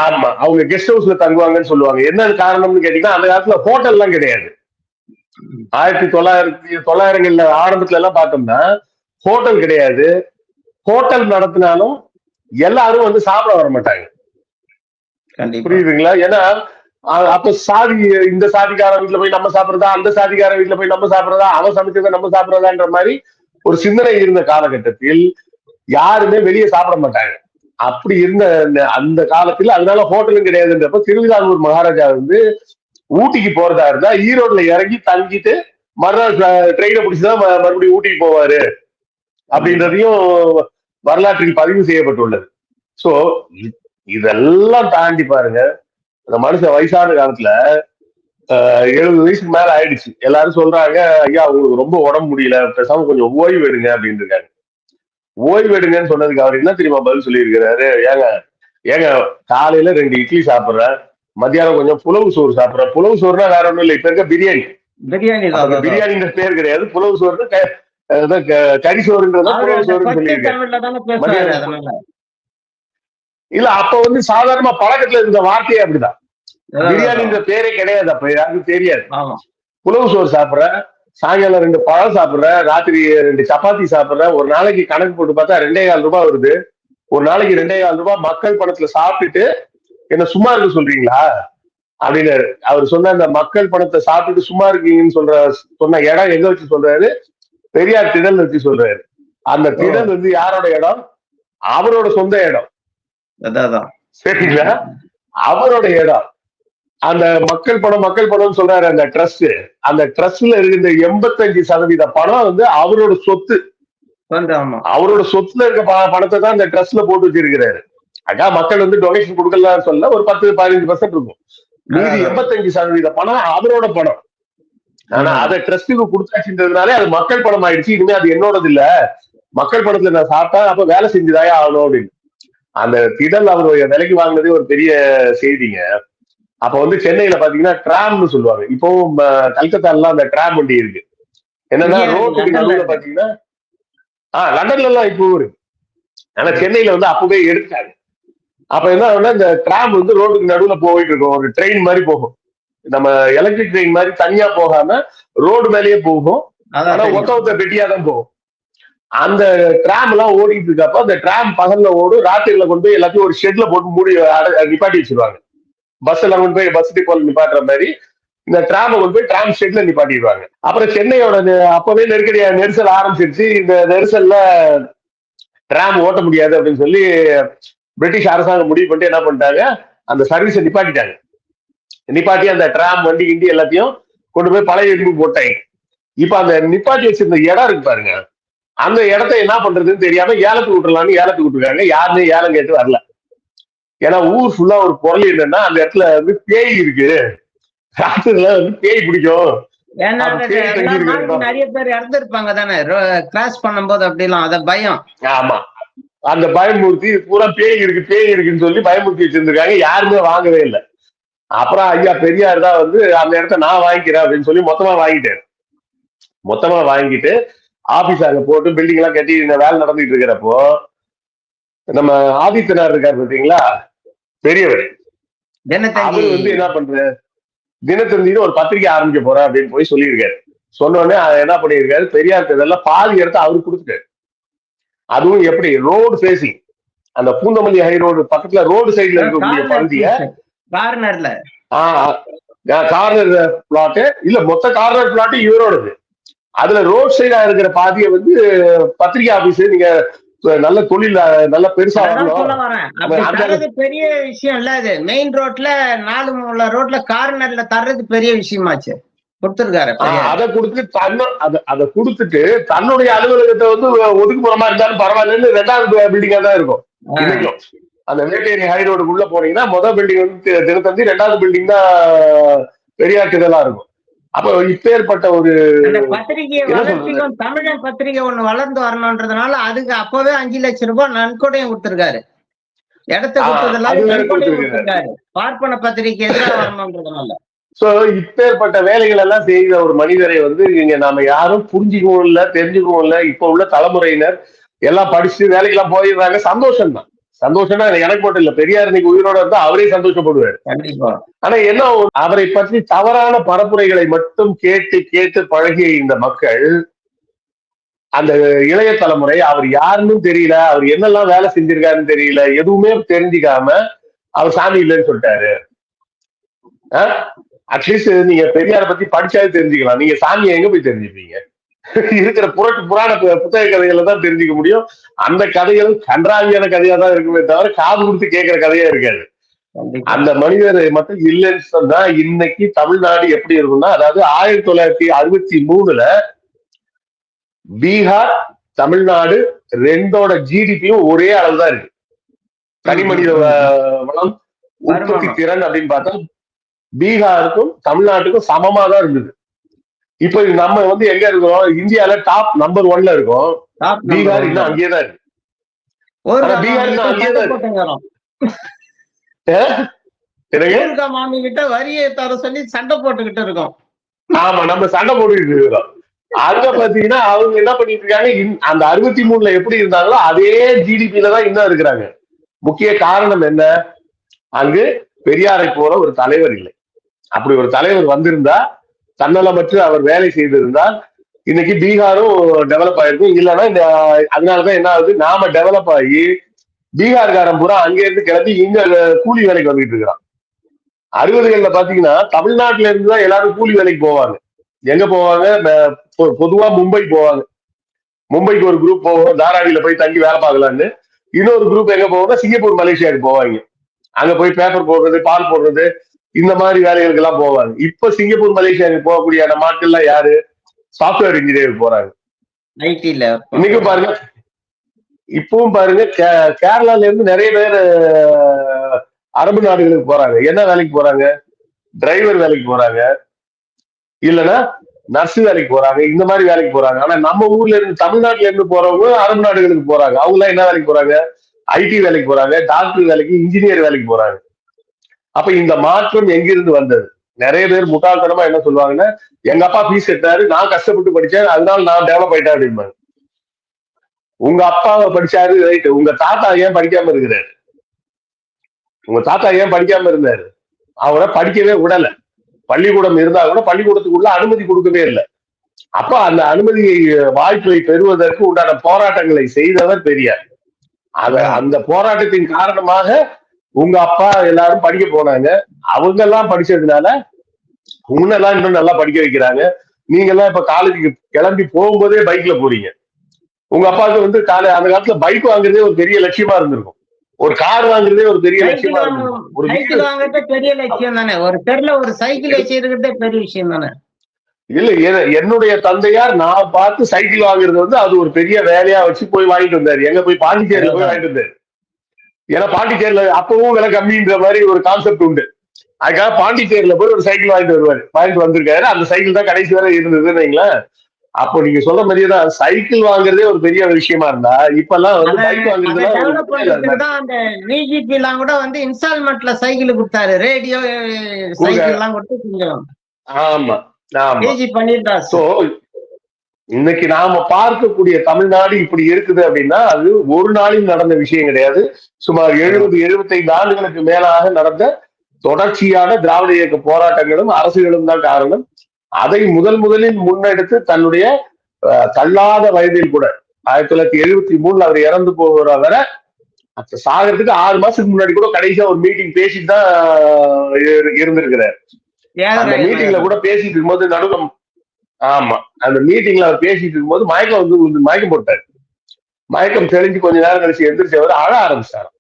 ஆமா அவங்க கெஸ்ட் ஹவுஸ்ல தங்குவாங்கன்னு சொல்லுவாங்க. என்ன காரணம்னு கேட்டீங்கன்னா அந்த காலத்துல ஹோட்டல் எல்லாம் கிடையாது. ஆயிரத்தி தொள்ளாயிரத்தி தொள்ளாயிரங்கள்ல ஆரம்பத்துல எல்லாம் பார்த்தோம்னா ஹோட்டல் கிடையாது. ஹோட்டல் நடத்தினாலும் எல்லாரும் வந்து சாப்பிட வர மாட்டாங்க. புரியுதுங்களா? ஏன்னா அப்ப சாதி இந்த சாதிக்கார வீட்டுல போய் நம்ம சாப்பிடுறதா? அந்த சாதிக்கார வீட்டுல போய் நம்ம சாப்பிடுறதா? அவன் சமைச்சதை நம்ம சாப்பிடுறதான்ற மாதிரி ஒரு சிந்தனை இருந்த காலகட்டத்தில் யாருமே வெளியே சாப்பிட மாட்டாங்க. அப்படி இருந்த அந்த- அந்த காலத்துல அதனால ஹோட்டலும் கிடையாதுன்றப்ப திருவிதாங்கூர் மகாராஜா வந்து ஊட்டிக்கு போறதா இருந்தா ஈரோட்ல இறங்கி தங்கிட்டு மறுநாள் ட்ரெயினை பிடிச்சுதான் மறுபடியும் ஊட்டிக்கு போவாரு. அப்படின்றதையும் வரலாற்றில் பதிவு செய்யப்பட்டுள்ளது. சோ இதெல்லாம் தாண்டி பாருங்க. அந்த மனுஷன் வயசான காலத்துல எழுபது வயசுக்கு மேல ஆயிடுச்சு. எல்லாரும் சொல்றாங்க ஐயா உங்களுக்கு ரொம்ப உடம்பு முடியல பேசாம கொஞ்சம் ஓய்வு எடுங்க அப்படின்னு இருக்காங்க. ஓய்வு எடுங்கன்னு சொன்னதுக்கு அவர் என்ன தெரியுமா பதில் சொல்லியிருக்கிறாரு? ஏங்க ஏங்க காலையில ரெண்டு இட்லி சாப்பிடுறேன் மத்தியானம் கொஞ்சம் புலவு சோறு சாப்பிடுறேன் புலவு சோறுனா வேற ஒண்ணும் இல்லை இப்ப இருக்க பிரியாணி. பிரியாணி. பிரியாணின்ற பேர் கிடையாது. புலவு சோறுனா கறி சோறுன்றத புலவு சோறுன்னு பச்சை சொல்லியிருக்காரு தமிழ்ல தானே பேசுறாரு மதியானம் அதனால இல்ல அப்ப வந்து சாதாரணமா பழக்கத்துல இருந்த வார்த்தையே அப்படிதான். பிரியாணின்ற பேரே கிடையாது அப்ப யாருக்கும் தெரியாது. ஆமா. புலவு சோறு சாப்பிடுறேன் சாயங்காலம் ரெண்டு பழம் சாப்பிடுறேன் ராத்திரி ரெண்டு சப்பாத்தி சாப்பிடுறேன் ஒரு நாளைக்கு கணக்கு போட்டு பார்த்தா ரெண்டே கால் ரூபாய் வருது. ஒரு நாளைக்கு ரெண்டே கால் ரூபாய் மக்கள் பணத்துல சாப்பிட்டுட்டு என்ன சும்மா இருக்க சொல்றீங்களா? அப்படின்னு அவர் சொன்ன அந்த மக்கள் பணத்தை சாப்பிட்டுட்டு சும்மா இருக்கீங்கன்னு சொல்ற சொன்ன இடம் எங்க வச்சு சொல்றாரு? பெரியார் திடல் வச்சு சொல்றாரு. அந்த திடல் வந்து யாரோட இடம்? அவரோட சொந்த இடம். அதான் அதான் சரிங்களா அவரோட இடம். அந்த மக்கள் பணம் மக்கள் பணம் சொல்றாரு அந்த ட்ரஸ்ட் அந்த ட்ரஸ்ட்ல இருக்கின்ற எண்பத்தஞ்சு சதவீத பணம் வந்து அவரோட சொத்து. அவரோட சொத்துல இருக்க பணத்தை தான் அந்த ட்ரஸ்ட்ல போட்டு வச்சிருக்கிறாரு. அக்கா மக்கள் வந்து டொனேஷன் கொடுக்கலாம் சொல்ல ஒரு பத்து பதினஞ்சு பர்சன்ட் இருக்கும். மீதி அதான். எண்பத்தஞ்சு சதவீத பணம் அவரோட பணம். ஆனா. அதை ட்ரஸ்ட்டுக்கு கொடுத்தாச்சுன்றதுனாலே அது மக்கள் பணம் ஆயிடுச்சு இனிமே அது என்னோடது இல்ல. மக்கள் பணத்துல நான் சாப்பிட்டா அப்ப வேலை செஞ்சுதாயா ஆகணும் அப்படின்னு. அந்த திடல் அவர் விலைக்கு வாங்கினதே ஒரு பெரிய செய்திங்க. அப்ப வந்து சென்னையில பாத்தீங்கன்னா ட்ராம்னு சொல்லுவாங்க. இப்பவும் அஹ், கல்கத்தால அந்த ட்ராம் வண்டி இருக்கு. என்னன்னா ரோட்டுக்கு நடுவுல. பாத்தீங்கன்னா ஆஹ் லண்டன்ல எல்லாம் இப்போ இருக்கு. ஆனா சென்னையில வந்து அப்பவே எடுத்தாங்க. அப்ப என்ன ஆகும்னா இந்த ட்ராம் வந்து ரோட்டுக்கு நடுவுல போயிட்டு இருக்கும். ஒரு ட்ரெயின் மாதிரி போகும். நம்ம எலக்ட்ரிக் ட்ரெயின் மாதிரி தனியா போகாம ரோடு மேலேயே போகும். ஆனா. ஒத்த ஒத்த பெட்டியா தான் போகும். அந்த டிராம் எல்லாம் ஓடிட்டு இருக்கப்ப அந்த ட்ராம் பகல்ல ஓடும் ராத்திரில கொண்டு போய் எல்லாத்தையும் ஒரு ஷெட்ல போட்டு மூடி அட- நிப்பாட்டி வச்சிருவாங்க. பஸ் எல்லாம் கொண்டு போய் பஸ் டிப்போல நிப்பாட்டுற மாதிரி இந்த ட்ராமை கொண்டு போய் டிராம் ஷெட்ல நிப்பாட்டிடுவாங்க. அப்புறம் சென்னையோட அப்பவே நெருக்கடியா நெரிசல் ஆரம்பிச்சிருச்சு. இந்த நெரிசல்ல ட்ராம் ஓட்ட முடியாது அப்படின்னு சொல்லி பிரிட்டிஷ் அரசாங்கம் முடிவு பண்ணிட்டு என்ன பண்ணிட்டாங்க? அந்த சர்வீஸை நிப்பாட்டிட்டாங்க. நிப்பாட்டி அந்த டிராம் வண்டி கிண்டி எல்லாத்தையும் கொண்டு போய் பழைய இரும்பு போட்டாங்க. இப்ப அந்த நிப்பாட்டி வச்சிருந்த இடம் இருக்கு பாருங்க. அந்த இடத்த என்ன பண்றதுன்னு தெரியாம ஏலத்துக்கு விட்டுறலாம்னு ஏலத்துக்கு விட்டுருக்காங்க. யாருமே ஏலம் கேட்டு வரல. ஏன்னா ஊர் ஃபுல்லா ஒரு பொருள் என்னன்னா அந்த இடத்துல வந்து பேய் இருக்கு. ராத்திரில வந்து பேய் பிடிக்கும். நிறைய பேர் இறந்துருப்பாங்க தானே. கிராஸ் பண்ணும்போது அப்படிலாம் அத பயம். ஆமா. அந்த பயமூர்த்தி பூரா பேய் இருக்கு பேய் இருக்குன்னு சொல்லி பயமூர்த்தி வச்சிருந்திருக்காங்க. யாருமே வாங்கவே இல்லை. அப்புறம் ஐயா பெரியார் தான் வந்து அந்த இடத்த நான் வாங்கிக்கிறேன் அப்படின்னு சொல்லி மொத்தமா வாங்கிட்டாரு. மொத்தமா வாங்கிட்டு ஆபீஸ் அங்க போட்டு பில்டிங் எல்லாம் கட்டி இந்த வேலை நடந்துட்டு இருக்கிறப்போ நம்ம ஆதித்தனார் இருக்காரு பாத்தீங்களா பெரியவர். அவர் வந்து என்ன பண்றாரு? தினத்தந்தின்னு ஒரு பத்திரிக்கை ஆரம்பிக்க போறேன் அப்படின்னு போய் சொல்லியிருக்காரு. சொன்ன உடனே அதை என்ன பண்ணியிருக்காரு? பெரியார் இதெல்லாம் பாதி இடத்த அவரு கொடுத்துட்டாரு. அதுவும் எப்படி? ரோடு ஃபேசிங் அந்த பூந்தமல்லி ஹை ரோடு பக்கத்துல ரோடு சைடுல இருக்கக்கூடிய பகுதிய கார்னர்ல கார்னர் பிளாட் இல்ல மொத்த கார்னர் பிளாட் இவரோடது. அதுல ரோட் சைடா இருக்கிற பாதியை வந்து பத்திரிகை ஆபீஸ் நீங்க நல்ல தொழில் நல்ல பெருசா பெரிய விஷயம் இல்ல அது. மெயின் ரோட்ல நாலு மூல ரோட்ல கார்னர்ல தர்றது பெரிய விஷயமாச்சு. கொடுத்துருக்காரு அதை கொடுத்து தன்ன அதை அதை கொடுத்துட்டு தன்னுடைய அலுவலகத்தை வந்து ஒதுக்குப்புறமா இருந்தாலும் பரவாயில்லன்னு ரெண்டாவது பில்டிங்கா தான் இருக்கும். இன்னைக்கும். அந்த வேட்டேரி ஹை ரோடுக்குள்ள போனீங்கன்னா முதல் பில்டிங் வந்து தி- தினத்தந்தி ரெண்டாவது பில்டிங் தான் பெரியார் இதெல்லாம் இருக்கும். அப்ப இப்பேற்பட்ட ஒரு சொல்றது? வளர்ச்சிக்கும் தமிழன் பத்திரிகை ஒண்ணு வளர்ந்து வரணும்ன்றதுனால அதுக்கு அப்பவே அஞ்சு லட்சம் ரூபாய் நன்கொடையும் கொடுத்திருக்காரு. இடத்த கொடுத்ததெல்லாம் பார்ப்பன பத்திரிகை எதிராக வரணும்ன்றதுனால சோ இப்பேற்பட்ட வேலைகள் எல்லாம் செய்த ஒரு மனிதரை வந்து இங்க நாம யாரும் புரிஞ்சுக்கவும் இல்ல தெரிஞ்சுக்கவும் இல்ல. இப்ப உள்ள தலைமுறையினர் எல்லாம் படிச்சுட்டு வேலைக்கெல்லாம் போயிடுறாங்க. சந்தோஷம் தான் சந்தோஷம்னா எனக்கு மட்டும் இல்ல பெரியார் இன்னைக்கு உயிரோட இருந்தா அவரே சந்தோஷப்படுவார். கண்டிப்பா. ஆனா என்ன அவரை பற்றி தவறான பரப்புரைகளை மட்டும் கேட்டு கேட்டு பழகிய இந்த மக்கள் அந்த இளைய தலைமுறை அவர் யாருன்னு தெரியல அவர் என்னெல்லாம் வேலை செஞ்சிருக்காருன்னு தெரியல எதுவுமே தெரிஞ்சுக்காம அவர் சாமி இல்லைன்னு சொல்லிட்டாரு. அட்லீஸ்ட் நீங்க பெரியார பத்தி படிச்சாலே தெரிஞ்சுக்கலாம். நீங்க சாமியை எங்க போய் தெரிஞ்சுப்பீங்க? இருக்கிற புரட்டு புராண புத்தக கதைகளை தான் தெரிஞ்சுக்க முடியும். அந்த கதைகள் கன்றாவியான கதையா தான் இருக்குமே தவிர காது கொடுத்து கேட்கிற கதையா இருக்காது. அந்த மனிதர் மட்டும் இல்லைன்னு சொன்னா இன்னைக்கு தமிழ்நாடு எப்படி இருக்கும்னா அதாவது ஆயிரத்தி தொள்ளாயிரத்தி அறுபத்தி மூணுல பீகார் தமிழ்நாடு ரெண்டோட ஜிடிபியும் ஒரே அளவு தான் இருக்கு. தனி மனித வளம் உற்பத்தி. திறன் அப்படின்னு பார்த்தா பீகாருக்கும் தமிழ்நாட்டுக்கும் சமமா தான் இருந்தது. இப்ப நம்ம வந்து எங்க இருக்கோம்? இந்தியால டாப் நம்பர் ஒன்ல இருக்கோம். பீகார். இன்னும் அங்கேயே தான் இருக்கு. பீகார் இன்னும் அங்கேயே தான் இருக்கு. மாமி கிட்ட வரியை தர சொல்லி சண்டை போட்டுக்கிட்டு இருக்கோம். ஆமா நம்ம சண்டை போட்டுக்கிட்டு இருக்கிறோம். அங்க பாத்தீங்கன்னா அவங்க என்ன பண்ணிட்டு இருக்காங்க? அந்த அறுபத்தி மூணுல எப்படி இருந்தாங்களோ அதே ஜிடிபில தான் இன்னும் இருக்கிறாங்க. முக்கிய காரணம் என்ன? அங்கு பெரியாரை போல ஒரு தலைவர் இல்லை. அப்படி ஒரு தலைவர் வந்திருந்தா தன்னலமற்று அவர் வேலை செய்திருந்தால் இன்னைக்கு பீகாரும் டெவலப் ஆயிருக்கும் இல்லைன்னா இந்த அதனாலதான் என்ன ஆகுது? நாம டெவலப் ஆகி பீகார்காரன் பூரா அங்க இருந்து கிளம்பி இங்க கூலி வேலைக்கு வந்துட்டு இருக்கிறான். அறுபதுகள்ல பாத்தீங்கன்னா தமிழ்நாட்டுல இருந்து தான் எல்லாரும் கூலி வேலைக்கு போவாங்க. எங்க போவாங்க? பொ- பொதுவா மும்பை போவாங்க. மும்பைக்கு ஒரு குரூப் போவோம். தாராவியில போய் தங்கி வேலை பார்க்கலான்னு. இன்னொரு குரூப் எங்க போவோம்னா சிங்கப்பூர் மலேசியாவுக்கு போவாங்க. அங்க போய் பேப்பர் போடுறது பால் போடுறது இந்த மாதிரி வேலைகளுக்கு எல்லாம் போவாங்க. இப்ப சிங்கப்பூர் மலேசியாவுக்கு போகக்கூடிய அந்த மாட்கள்லாம் யாரு? சாஃப்ட்வேர் இன்ஜினியர் போறாங்க. ஐடில இன்னைக்கும் பாருங்க. இப்பவும் பாருங்க கேரளால இருந்து நிறைய பேர் அரபு நாடுகளுக்கு போறாங்க. என்ன வேலைக்கு போறாங்க? டிரைவர் வேலைக்கு போறாங்க. இல்லைன்னா நர்ஸ் வேலைக்கு போறாங்க. இந்த மாதிரி வேலைக்கு போறாங்க. ஆனா நம்ம ஊர்ல இருந்து தமிழ்நாட்டுல இருந்து போறவங்க அரபு நாடுகளுக்கு போறாங்க. அவங்க எல்லாம் என்ன வேலைக்கு போறாங்க? ஐடி வேலைக்கு போறாங்க டாக்டர் வேலைக்கு இன்ஜினியர் வேலைக்கு போறாங்க. அப்ப இந்த மாற்றம் எங்கிருந்து வந்தது? நிறைய பேர் முட்டாள்தனமா என்ன சொல்லுவாங்கன்னா எங்க அப்பா ஃபீஸ் கட்டாரு நான் கஷ்டப்பட்டு படிச்சேன் அதனால நான் டெவலப் ஆயிட்டேன் அப்படிம்பாங்க. உங்க அப்பாவை படிச்சாரு ரைட் உங்க தாத்தா ஏன் படிக்காம இருக்கிறாரு? உங்க தாத்தா ஏன் படிக்காம இருந்தாரு? அவரை படிக்கவே விடல. பள்ளிக்கூடம் இருந்தா கூட பள்ளிக்கூடத்துக்குள்ள அனுமதி கொடுக்கவே இல்லை. அப்ப அந்த அனுமதி வாய்ப்பை பெறுவதற்கு உண்டான போராட்டங்களை செய்தவர் பெரியார். அத அந்த போராட்டத்தின் காரணமாக உங்க அப்பா எல்லாரும் படிக்க போனாங்க. அவங்க எல்லாம் படிச்சதுனால உன்னெல்லாம் இன்னும் நல்லா படிக்க வைக்கிறாங்க. நீங்க எல்லாம் இப்ப காலேஜுக்கு கிளம்பி போகும்போதே பைக்ல போறீங்க. உங்க அப்பாவுக்கு வந்து காலை அந்த காலத்துல பைக் வாங்குறதே ஒரு பெரிய லட்சியமா இருந்திருக்கும். ஒரு கார் வாங்குறதே ஒரு பெரிய லட்சியமா வாங்க ஒரு சைக்கிள் வாங்குறதே பெரிய லட்சியம் தானே? ஒரு தெருல ஒரு சைக்கிள் வச்சிருக்கிறதே பெரிய விஷயம் தானே? இல்ல என்னுடைய தந்தையார் நான் பார்த்து சைக்கிள் வாங்குறது வந்து அது ஒரு பெரிய வேலையா வச்சு போய் வாங்கிட்டு வந்தாரு. எங்க போய் பாண்டிச்சேரியில போய் வாங்கிட்டு வந்தாரு. ஏன்னா பாண்டிச்சேரியில அப்பவும் விலை கம்மின்ற மாதிரி ஒரு கான்செப்ட் உண்டு. அதுக்காக பாண்டிச்சேரியில போய் ஒரு சைக்கிள் வாங்கிட்டு வருவாரு. வாங்கிட்டு வந்திருக்காரு. அந்த சைக்கிள் தான் கடைசி வரை இருந்ததுன்னு வைங்களேன். அப்போ நீங்க சொல்ற மாதிரியே தான் சைக்கிள் வாங்குறதே ஒரு பெரிய விஷயமா இருந்தா இப்பெல்லாம் வந்து அதை பைக் வாங்குறதுலாம் எல்லாம் கூட வந்து இன்ஸ்டால்மெண்ட்ல சைக்கிள் கொடுத்தாரு. ரேடியோ சைக்கிள் எல்லாம் கொடுத்து ஆமா ஆமா. ஈஸி பண்ணிட்டாரு சோ இன்னைக்கு நாம பார்க்கக்கூடிய தமிழ்நாடு இப்படி இருக்குது அப்படின்னா அது ஒரு நாளில் நடந்த விஷயம் கிடையாது. சுமார் எழுபது எழுபத்தைந்து ஆண்டுகளுக்கு மேலாக நடந்த தொடர்ச்சியான திராவிட இயக்க போராட்டங்களும் அரசுகளும் தான் காரணம். அதை முதல் முதலில் முன்னெடுத்து தன்னுடைய தள்ளாத வயதில் கூட ஆயிரத்தி தொள்ளாயிரத்தி எழுபத்தி மூணுல அவர் இறந்து போகிற வரை சாகிறதுக்கு ஆறு மாசத்துக்கு முன்னாடி கூட கடைசியா ஒரு மீட்டிங் பேசிட்டு தான் இரு- இருந்திருக்கிறார். அந்த மீட்டிங்ல கூட பேசிட்டு இருக்கும்போது நடுவில் ஆமா. அந்த மீட்டிங்ல அவர் பேசிட்டு இருக்கும்போது மயக்கம் வந்து மயக்கம் போட்டாரு. மயக்கம் தெளிஞ்சு கொஞ்ச நேரம் கழிச்சு எந்திரிச்சு அவர் அழ ஆரம்பிச்சாரு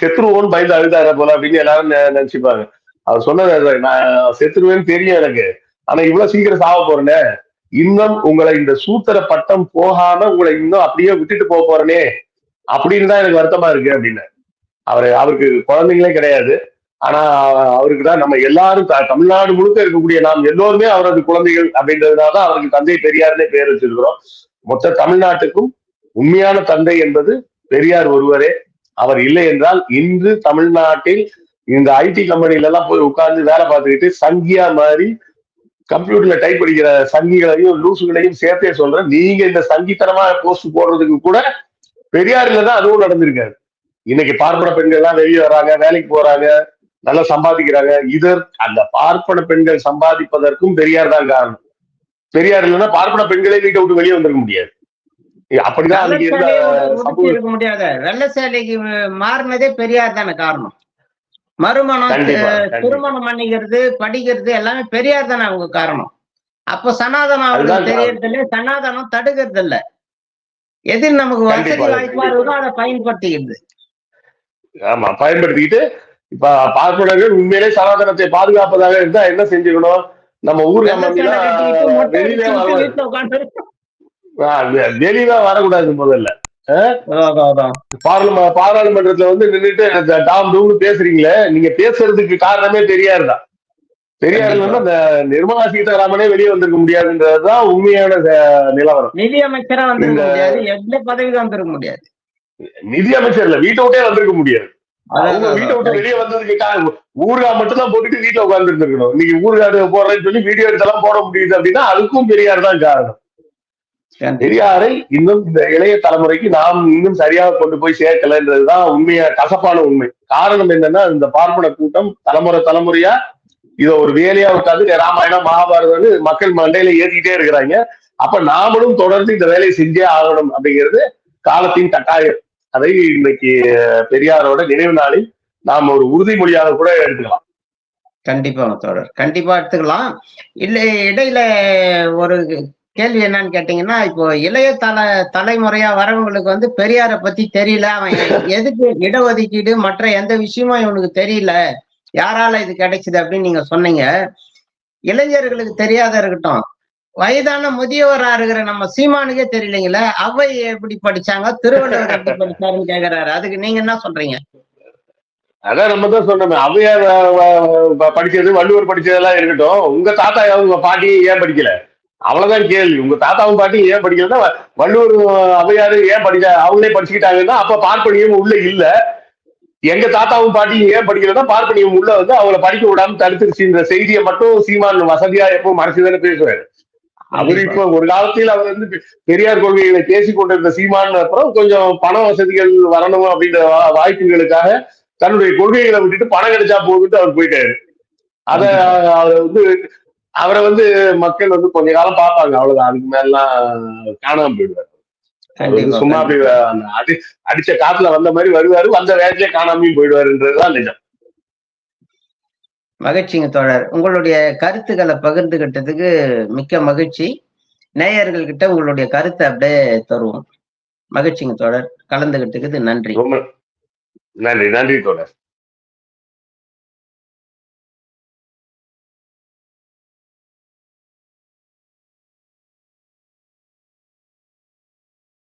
செத்துருவோன்னு பயந்து அழுதாரு போல அப்படின்னு எல்லாரும் நினைச்சுப்பாங்க. அவர் சொன்னது நான் செத்துருவேன்னு தெரியும் எனக்கு. ஆனா இவ்வளவு சீக்கிரம் சாவ போறேனே. இன்னும் உங்களை இந்த சூத்திர பட்டம் போகாம உங்களை இன்னும் அப்படியே விட்டுட்டு போக போறேனே. அப்படின்னு தான் எனக்கு வருத்தமா இருக்கு அப்படின்னு அவரு அவருக்கு குழந்தைங்களே கிடையாது. ஆனா அவருக்கு தான் நம்ம எல்லாரும் த- தமிழ்நாடு முழுக்க இருக்கக்கூடிய நாம் எல்லோருமே அவரது குழந்தைகள் அப்படின்றதுனால அவருக்கு தந்தை பெரியார்னே பேர் வச்சிருக்கிறோம். மொத்த தமிழ்நாட்டுக்கும் உண்மையான தந்தை என்பது பெரியார் ஒருவரே. அவர் இல்லை என்றால் இன்று தமிழ்நாட்டில் இந்த ஐடி கம்பெனில எல்லாம் போய் உட்கார்ந்து வேலை பார்த்துக்கிட்டு சங்கியா மாதிரி கம்ப்யூட்டர்ல டைப் அடிக்கிற சங்கிகளையும் லூசுகளையும் சேர்த்தே சொல்றேன். நீங்க இந்த சங்கித்தனமா போஸ்ட் போடுறதுக்கு கூட பெரியார்ல தான் அதுவும் நடந்திருக்காரு. இன்னைக்கு பார்ப்பன பெண்கள் எல்லாம் வெளியே வராங்க வேலைக்கு போறாங்க. நல்லா சம்பாதிக்கிறாங்க. இதர் அந்த பார்ப்பன பெண்கள் சம்பாதிப்பதற்கும் பெரியார் தான் காரணம். பெரியார் இல்லைன்னா பார்ப்பன பெண்களே வீட்டை விட்டு வெளியே வந்திருக்க முடியாது. அப்படிதான் அன்னைக்கு இருந்த முடியாத. வெள்ள சேலைக்கு மாறினதே பெரியார் தானே காரணம். மறுமணம். திருமணம் பண்ணிக்கிறது படிக்கிறது எல்லாமே பெரியார் தானே அவங்க காரணம். அப்போ சனாதனம் அதுதான் தெரியறது இல்ல சனாதனம் தடுக்கிறது இல்ல எது நமக்கு வசதி வாய்ப்பா. இருக்கோ அதை பயன்படுத்திக்கிறது. ஆமா பயன்படுத்திக்கிட்டு இப்ப பார்ப்பனர்கள் உண்மையிலே சனாதனத்தை பாதுகாப்பதாக இருந்தா என்ன செஞ்சுக்கணும்? நம்ம ஊர் வெள்ளை சேலை கட்டிக்கிட்டு மொட்டை வெளியிலே வெளியில வரக்கூடாது முதல்ல. பாராளுமன்றத்துல வந்து நின்னுட்டு இந்த டாம் டூம்னு பேசுறீங்களே நீங்க பேசுறதுக்கு காரணமே பெரியார் தான் பெரியார் இந்த நிர்மலா சீதாராமனே வெளியே வந்திருக்க முடியாதுன்றதுதான் உண்மையான நிலவரம். நிதி அமைச்சரா வந்திருக்க முடியாது எந்த பதவிக்கு வந்திருக்க முடியாது. நிதி அமைச்சர் இல்ல வீட்டை விட்டே வந்திருக்க முடியாது. அவங்க வீட்டை விட்டு. வெளியே வந்ததுக்கு ஊறுகாய் மட்டும் தான் போட்டுட்டு வீட்டுல உட்கார்ந்து இருக்கணும். இன்னைக்கு ஊறுகாடு போடுறேன்னு சொல்லி வீடியோ எடுத்தெல்லாம் போட முடியுது அப்படின்னா அதுக்கும் பெரியார் தான் காரணம். பெரியாரை இன்னும் இந்த இளைய தலைமுறைக்கு நாம் இன்னும் சரியாக கொண்டு போய் சேர்க்கலன்றதுதான் உண்மையா கசப்பான உண்மை. காரணம் என்னன்னா இந்த பார்ப்பன கூட்டம் தலைமுறை தலைமுறையா இத ஒரு வேலையா உட்காந்து ராமாயணம் மகாபாரதம்னு மக்கள் மண்டையில ஏத்திக்கிட்டே இருக்கிறாங்க. அப்ப நாமளும் தொடர்ந்து இந்த வேலையை செஞ்சே ஆகணும் அப்படிங்கிறது காலத்தின் கட்டாயம். அதை இன்னைக்கு பெரியாரோட நினைவு நாளில் நாம் ஒரு உறுதிமொழியாக கூட எடுத்துக்கலாம். கண்டிப்பா தோழர். கண்டிப்பா எடுத்துக்கலாம். இல்ல இடையில ஒரு கேள்வி என்னன்னு கேட்டீங்கன்னா இப்போ இளைய தலை தலைமுறையா வரவங்களுக்கு வந்து பெரியாரை பத்தி தெரியல. அவன் எதுக்கு இடஒதுக்கீடு மற்ற எந்த விஷயமும் இவனுக்கு தெரியல. யாரால இது கிடைச்சது அப்படின்னு நீங்க சொன்னீங்க. இளைஞர்களுக்கு தெரியாத இருக்கட்டும். வயதான முதியவரா இருக்கிற நம்ம சீமானுக்கே தெரியலைங்களே அவை எப்படி படிச்சாங்க திருவள்ளுவர் எப்படி படிச்சாருன்னு கேக்குறாரு. அதுக்கு நீங்க என்ன சொல்றீங்க? அதான் நம்ம தான் சொன்னோமே அவையார் படிச்சது வள்ளுவர் படிச்சதெல்லாம் இருக்கட்டும் உங்க தாத்தா உங்க பாட்டி ஏன் படிக்கல? அவ்வளவுதான் கேள்வி. உங்க தாத்தாவும் பாட்டியும் ஏன் படிக்கலன்னா வள்ளுவர் அவையாரு ஏன் படிக்க அவங்களே படிச்சுக்கிட்டாங்கன்னா அப்ப பார்ப்பனியம் உள்ள இல்ல. எங்க தாத்தாவும் பாட்டியும் ஏன் படிக்கலன்னா பார்ப்பனியம் உள்ள வந்து அவங்கள படிக்க விடாம தடுத்துருச்சுன்ற செய்தியை மட்டும் சீமான் வசதியா எப்பவும் மறைச்சுதானே பேசுவாரு. அவர் இப்ப ஒரு காலத்தில் அவர் வந்து பெரியார் கொள்கைகளை பேசிக் கொண்டிருந்த சீமான் அப்புறம் கொஞ்சம் பண வசதிகள் வரணும் அப்படின்ற வாய்ப்புகளுக்காக தன்னுடைய கொள்கைகளை விட்டுட்டு பணம் கிடைச்சா போகுதுட்டு அவர் போயிட்டாரு. அத அவர் வந்து அவரை வந்து மக்கள் வந்து கொஞ்ச காலம் பார்ப்பாங்க. அவ்வளவுதான். அதுக்கு மேலாம் காணாம போயிடுவாரு. சும்மா அப்படி அடி அடிச்ச காத்துல வந்த மாதிரி வருவாரு. வந்த வேகத்திலே காணாமையும் போயிடுவாருன்றதுதான் நிஜம். மகிழ்ச்சிங்க தோழர். உங்களுடைய கருத்துக்களை பகிர்ந்துகிட்டதுக்கு மிக்க மகிழ்ச்சி. நேயர்கள் கிட்ட உங்களுடைய கருத்தை அப்படியே தருவோம். மகிழ்ச்சிங்க தோழர். கலந்துகிட்டதுக்கு நன்றி. நன்றி. நன்றி தோழர்.